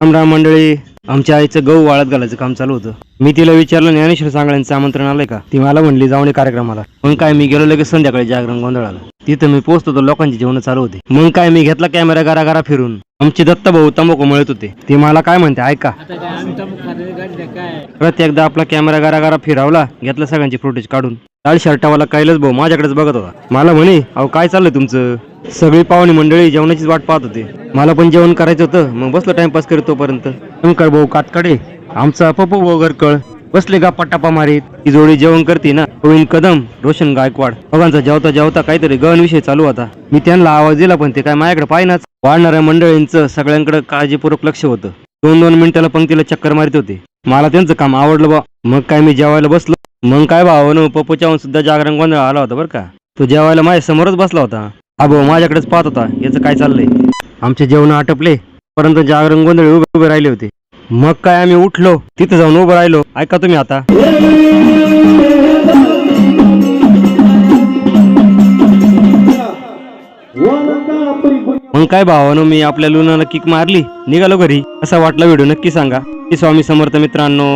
रामराम मंडळी आमच्या आईचं गहू वाळत घालायचं काम चालू होतं. मी तिला विचारलं ज्ञानेश्वर सांगळ्यांचं आमंत्रण आलंय का? ती मला म्हणली जाऊन कार्यक्रमाला. मग काय मी गेलो लगेच संध्याकाळी जागरण गोंधळाला. तिथं मी पोहोचतो तर लोकांची जेवण चालू होते. मग काय मी घेतला कॅमेरा गारा गारा फिरून. आमचे दत्ता भाऊ तंबाखू मळत होते. ते मला काय म्हणते ऐका. आता काय आम्ही तंबाखू खाल्लेले गाडले काय? परत एकदा आपला कॅमेरा गारा गारा फिरवला घेतला सगळ्यांची फुटेज काढून. लाल शर्टावाला कायलच भाऊ माझ्याकडेच बघत होता. मला म्हणे अहो काय चाललंय तुमचं? सगळी पाहुणी मंडळी जेवणाचीच वाट पाहत होते. मला पण जेवण करायचं होतं मग बसलो टाइमपास करत तोपर्यंत. शंकर भाऊ कातकडे आमचा पप्पू भाऊ घरकळ बसले गप्पा टप्पा मारीत. ती जोडी जेवण करते ना गोविंद कदम रोशन गायकवाड. दोघांचा जेवता जेवता काहीतरी गहन विषय चालू होता. मी त्यांना आवाज दिला पण ते काय माझ्याकडे पाहिनाच. वाढणाऱ्या मंडळींचं सगळ्यांकडे काळजीपूर्वक लक्ष होतं. दोन दोन मिनिटाला पंक्तीला चक्कर मारित होते. मला त्यांचं काम आवडलं बा. मग काय मी जेवायला बसलो. मग काय भावानं पप्पू चावून सुद्धा जागरण गोंधळ आला होता बरं का? तो जेवायला माझ्या समोरच बसला होता. अबो माझ्याकडेच पाहत होता याचं काय चाललंय? आमचे जेवण आटपले परंतु जागरण गोंधळ उभे उभे राहिले होते. मग काय आम्ही उठलो तिथं जाऊन उभं राहिलो. ऐका तुम्ही आता. मग काय भावानं मी आपल्या लुणाला किक मारली निघालो घरी. असा वाटला व्हिडिओ नक्की सांगा. की स्वामी समर्थ मित्रांनो.